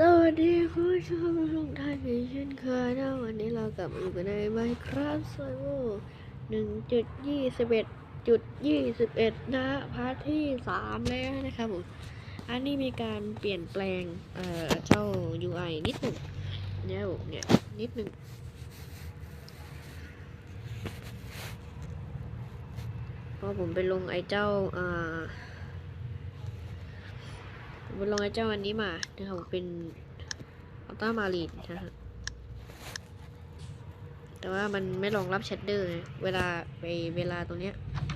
สวัสดีคุณผู้ชมทุกท่านอีกเช่นเคยนะวันนี้เรากลับมาอยู่กันใน Minecraft Survival 1.21.21 นะพาร์ทที่ 3 แล้วนะครับผม อันนี้มีการเปลี่ยนแปลง เอ่อ เจ้า UI นิดหนึ่งเนี่ยผมเนี่ย นิดหนึ่งเพราะผมไปลงไอ้เจ้า อ่า ผมไปลงไอ้เจ้าอันนี้มานะครับผมเป็นอัลต้ามารีนนะฮะแต่ว่ามันไม่รองรับแชดเดอร์เวลาไปเวลาตรงเนี้ย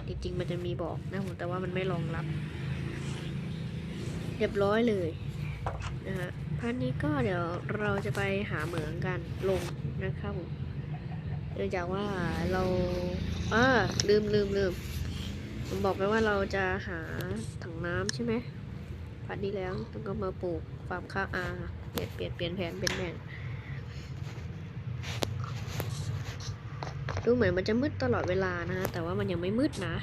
จริงๆมันจะมีบอกนะผมแต่ว่ามันไม่รองรับ เรียบร้อยเลยนะฮะพันนี้ก็เดี๋ยวเราจะไปหาเหมืองกันลงนะครับผมเนื่องจากว่าเราอ่าลืมลืมลืมผมบอกไปว่าเราจะหาถังน้ำใช่ไหม พัดนี้แล้วต้องก็มาปลูกฟาร์มข้าวอาเปลี่ยนเปลี่ยนเปลี่ยนแผนเป็นแผนดูเหมือนมันจะมืดตลอดเวลานะฮะแต่ว่ามันยังไม่มืดนะ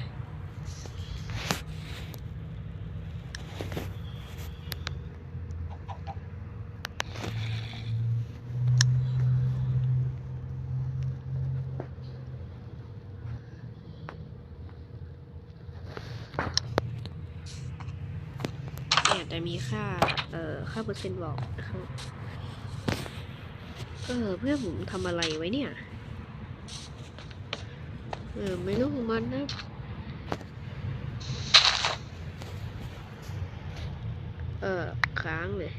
แต่มีค่า เอ่อ ค่าเปอร์เซ็นต์บอกนะครับเออเพื่อนผมทำอะไรไว้เนี่ย เออ ไม่รู้ของมันนะ เออ ค้างเลย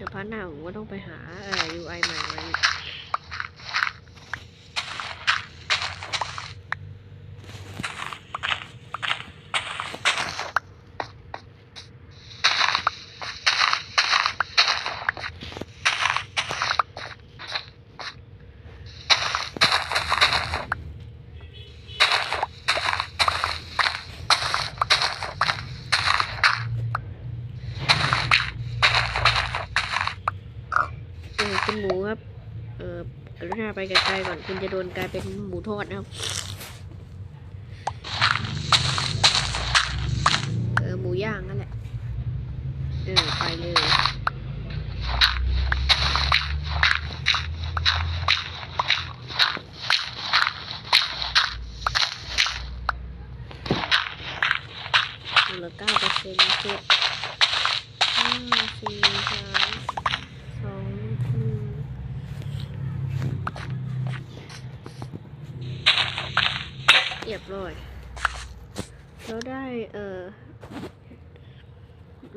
เดี๋ยวพันหน้าผมก็ต้องไปหาเอ่อ UI ใหม่มาอีกเออคุณหมูครับ เออกรุณาไปไกลๆก่อน คุณ จะโดนกลายเป็นหมูทอดนะครับ เออหมูย่างนั่นแหละ เออ ไปเลย เหลือเก้าเปอร์เซ็นต์เจ็ดห้าสี่สามสองหนึ่งเรียบร้อยเราได้เอ่อ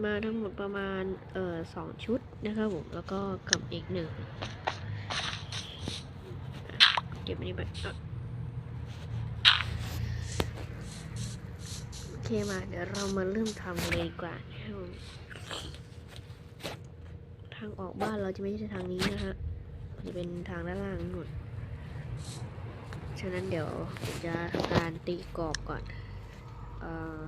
มาทั้ งหมดประมาณเอ่อสองชุดนะครับผมแล้วก็กับอีกหนึ่งเก็บอันนี้ไปโอเคมาเดี๋ยวเรามาเริ่มทำเลยดีกว่านะครับผมทางออกบ้านเราจะไม่ใช่ทางนี้นะฮะจะเป็นทางด้านล่างนู่นฉะนั้นเดี๋ยวผมจะทำการตีกรอบก่อนเอ่อ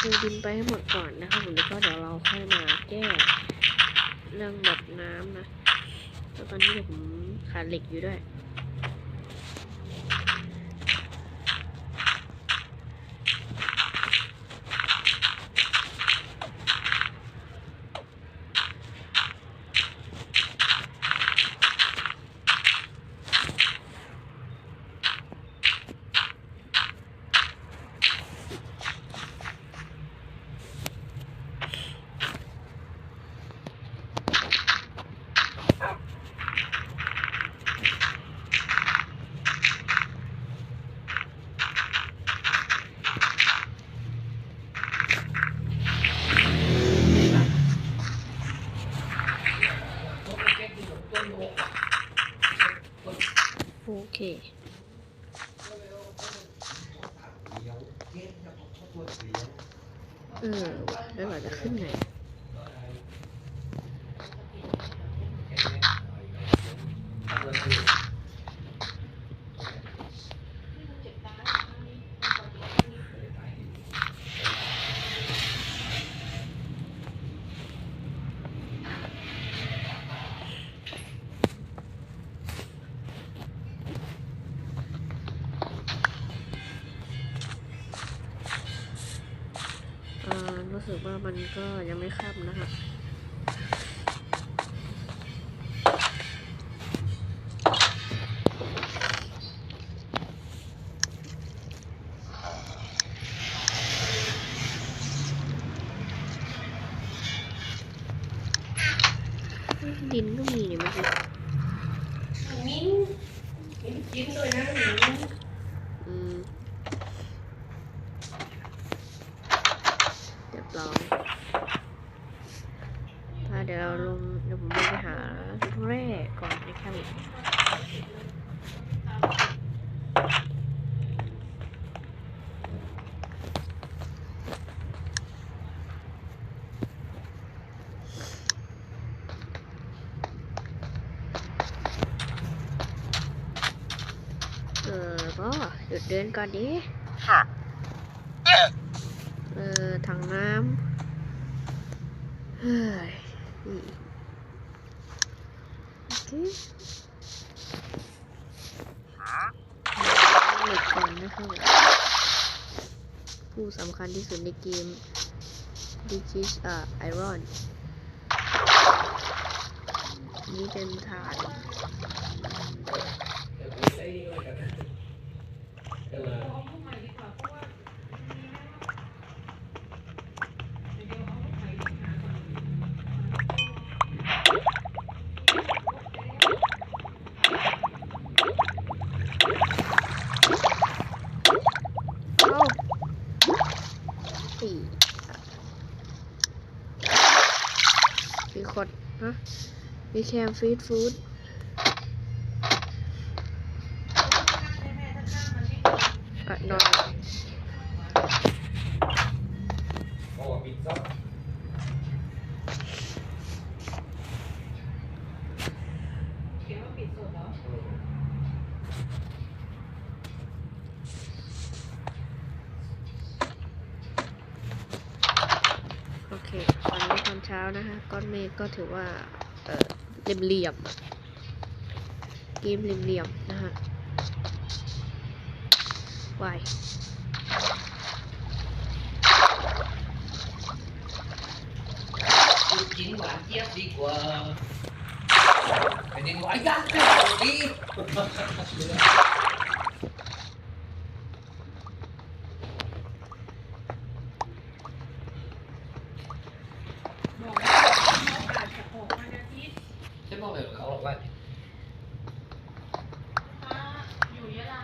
เดี๋ยวผมจะปูดินไปให้หมดก่อนนะครับผมแล้วก็เดี๋ยวเราค่อยมาแก้เรื่องหมดน้ำนะแล้วตอนนี้ผมขาดเหล็กอยู่ด้วย โอเค เออว่ะแล้วเราจะขึ้นไหน นะคะ ดินก็มีเนี่ยมันจะ มิ้นมิ้นกินด้วยนะมิ้น อืมเรียบร้อยอะเดี๋ยวเราลงเดี๋ยวผมลงไปหาแร่ก่อนนะครับผม เออก็หยุดเดินก่อนดิค่ะอถังน้ำเฮ้ยอืมโอเคเหล็กก่อนนะครับผมผู้ สุดในเกม This is uh, iron นี่เป็นฐาน เอ้าสี่มีคนฮะ แคมฟีดฟู้ดอะนอนโอเคตอนนี้ตอนเช้านะคะก้อนเมฆก็ถือว่า เออเหลี่ยมๆเกมเหลี่ยมๆนะฮะวายลูกชิ้นหวานเจี๊ยบดีกว่าเป็นดินหวานยักษ์ดี บอกว่าเขาอาจจะออกวันอาทิตย์ ฉันบอกเลยเขาบอกว่า ฟ้าอยู่ยะลา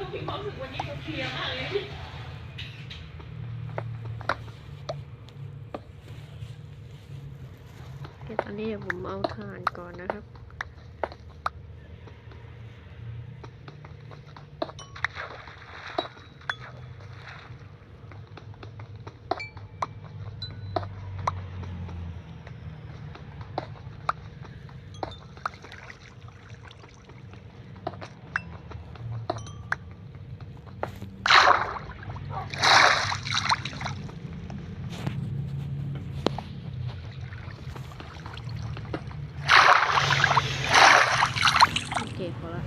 โลียร์มากเลยเดี๋ยตอนนี้เดี๋ยวผมเอาถ่านก่อนนะครับ โอเคพอละ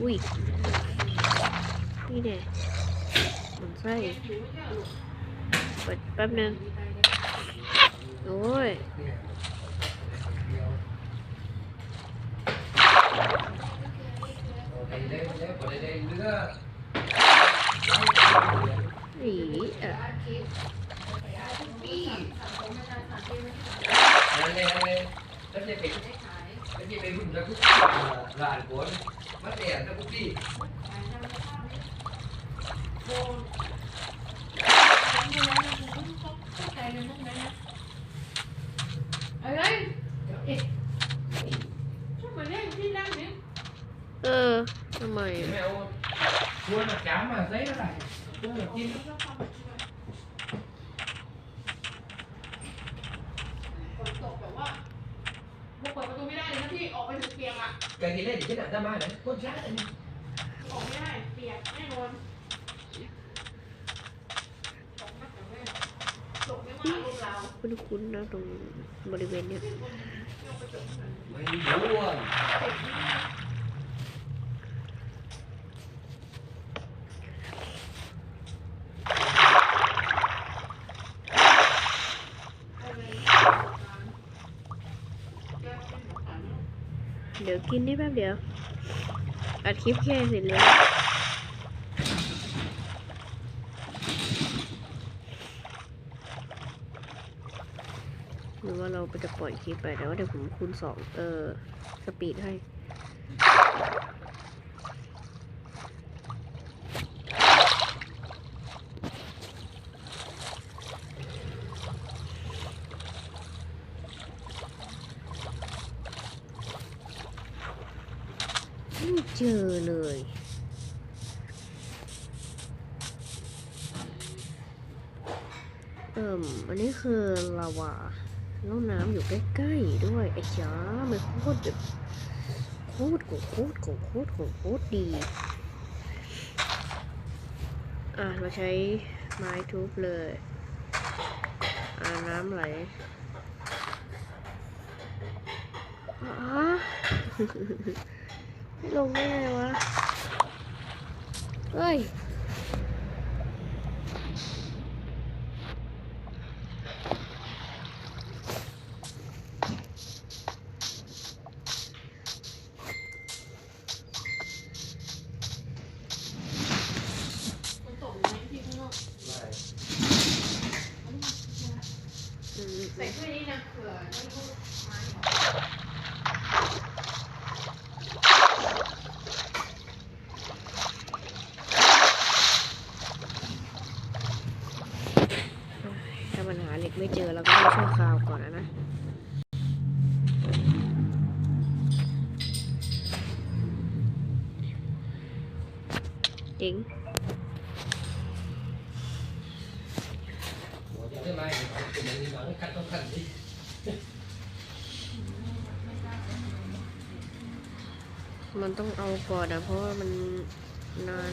อุ้ย นี่แน่มันไส้ เปิดแป๊บนึง โอ้ย Đây, đây, đây, còn đây, đây nữa. อีอะ Đây, đây, đây. Tất nhiên phải- tất nhiên phải rút ra cái là- là của mắt đẻ ra cũng đi. อะไรเอ๊ะชอบมาเล่นที่นั่งเนี่ย เออ ทำไมอะ Mèo cuốn là cháo mà giấy nó lại. Cuốn là kim. ฝนตกแบบว่าพวกเปิดประตูไม่ได้เลยนะพี่ ออกไปถึงเปียกอะ Cái gì lên để cái nào ra mai đấy. Con cháo này. ออกไม่ได้ เปียกแน่นอนตกนักแต่แม่ตกไม่ว่าลูกเราคุ้นๆนะตรงบริเวณเนี้ย Mày đi ngủ luôn. เดี๋ ยวกินได้แป๊บเดียวอัดคลิปแค่เสร็จแล้วหรือว่าเราจะปล่อยคลิปไปแต่ว่าเดี๋ยวผมคูณสองเออสปีดให้ ไม่เจอเลยเอิ่มอันนี้คือลาวาแล้วน้ำอยู่ใกล้ๆด้วยไอ้จ้ามันโคตรแบบโคตรของโคตรของโคตรของโคตรดี อะ เราใช้ไม้ทุบเลย อ่าน้ำไหลอ๋อ ลงได้ไงวะ เฮ้ย เจ๋งมันต้องเอาก่อนอะเพราะว่ามันนาน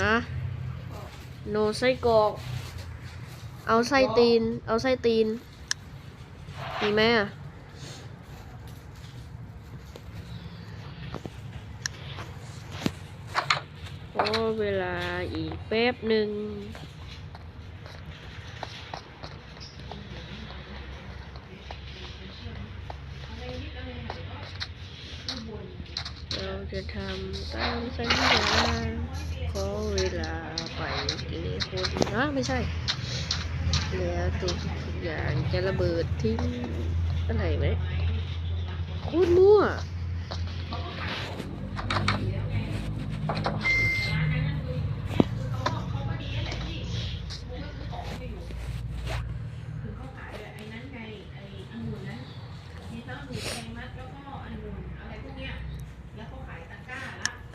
ฮะโนไส้กรอกเอาไส้ตีน เอาไส้ตีน มีไหมอะ อเวลาอีกแป๊บหนึ่งเราจะทำตามสัญญาขอเวลาไปกี่คนนะไม่ใช่เหลือตุกอย่างจะระเบิดทิ้งอะไรไหมคุณมั่ว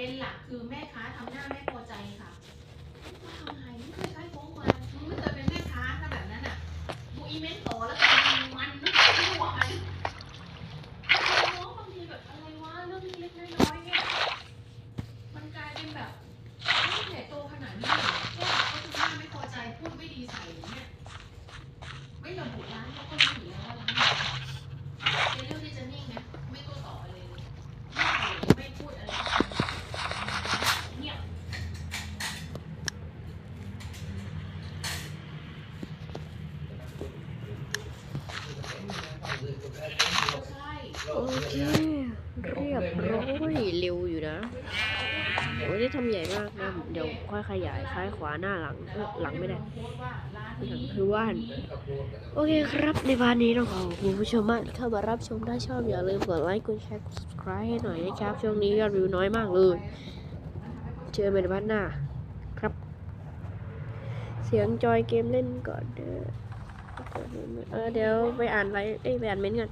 ประเด็นหลักคือแม่ค้าทำหน้าไม่พอใจค่ะ โอเคเรียบร้อยเร็วอยู่นะโอ้ยได้ทำใหญ่มากนะ เดี๋ยวค่อยขยายซ้ายขวาหน้าหลังหลังไม่ได้หลังคือว่าน โอเคครับในวันนี้ต้องขอบคุณผู้ชมมากเข้ามารับชมถ้าชอบอย่าลืมกดไลค์กดแชร์กด subscribe ให้หน่อยนะครับ ช่วงนี้ยอดวิวน้อยมากเลย เจอกันในวันหน้า ครับ เสียงจอยเกมเล่นก่อนเด้อ เออเดี๋ยวไปอ่านไลน์เอ้ยไปอ่านเม้นต์กัน